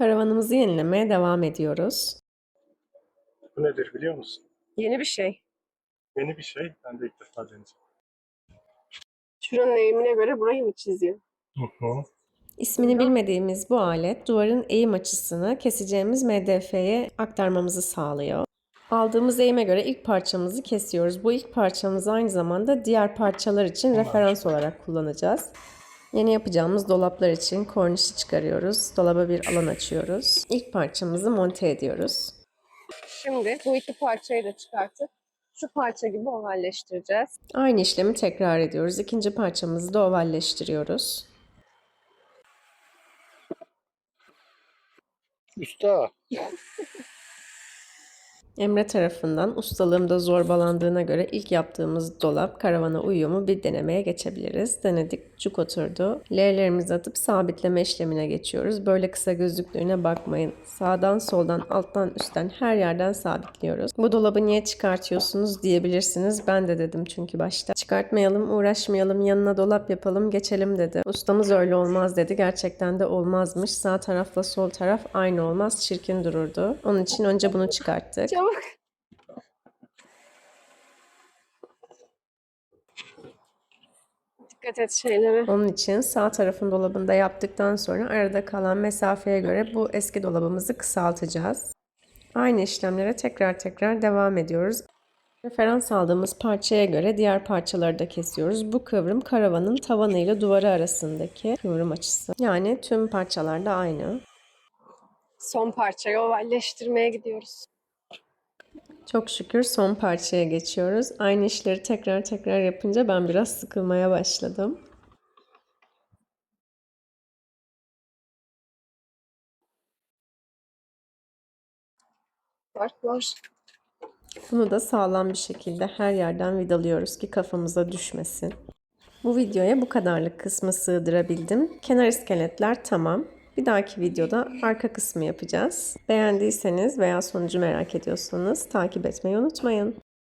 Karavanımızı yenilemeye devam ediyoruz. Bu nedir biliyor musun? Yeni bir şey. Yeni bir şey. Ben de ilk defa deneyeceğim. Şuranın eğimine göre burayı mı çiziyor? Hı hı. İsmini bilmediğimiz bu alet duvarın eğim açısını keseceğimiz MDF'ye aktarmamızı sağlıyor. Aldığımız eğime göre ilk parçamızı kesiyoruz. Bu ilk parçamızı aynı zamanda diğer parçalar için referans olarak kullanacağız. Yeni yapacağımız dolaplar için kornişi çıkarıyoruz. Dolaba bir alan açıyoruz. İlk parçamızı monte ediyoruz. Şimdi bu iki parçayı da çıkartıp şu parça gibi ovalleştireceğiz. Aynı işlemi tekrar ediyoruz. İkinci parçamızı da ovalleştiriyoruz. Usta. Emre tarafından ustalığımda zorbalandığına göre ilk yaptığımız dolap karavana uyuyor mu bir denemeye geçebiliriz. Denedik, cuk oturdu. L'lerimizi atıp sabitleme işlemine geçiyoruz. Böyle kısa gözlüklüğüne bakmayın. Sağdan, soldan, alttan, üstten her yerden sabitliyoruz. Bu dolabı niye çıkartıyorsunuz diyebilirsiniz. Ben de dedim çünkü başta. Çıkartmayalım, uğraşmayalım, yanına dolap yapalım, geçelim dedi. Ustamız öyle olmaz dedi. Gerçekten de olmazmış. Sağ tarafla sol taraf aynı olmaz, çirkin dururdu. Onun için önce bunu çıkarttık. Çabuk. Dikkat et şeylere. Onun için sağ tarafın dolabında yaptıktan sonra arada kalan mesafeye göre bu eski dolabımızı kısaltacağız. Aynı işlemlere tekrar tekrar devam ediyoruz. Referans aldığımız parçaya göre diğer parçaları da kesiyoruz. Bu kıvrım karavanın tavanı ile duvarı arasındaki kıvrım açısı. Yani tüm parçalar da aynı. Son parçayı ovalleştirmeye gidiyoruz. Çok şükür son parçaya geçiyoruz. Aynı işleri tekrar tekrar yapınca ben biraz sıkılmaya başladım. Fark var. Bunu da sağlam bir şekilde her yerden vidalıyoruz ki kafamıza düşmesin. Bu videoya bu kadarlık kısmı sığdırabildim. Kenar iskeletler tamam. Bir dahaki videoda arka kısmı yapacağız. Beğendiyseniz veya sonucu merak ediyorsanız takip etmeyi unutmayın.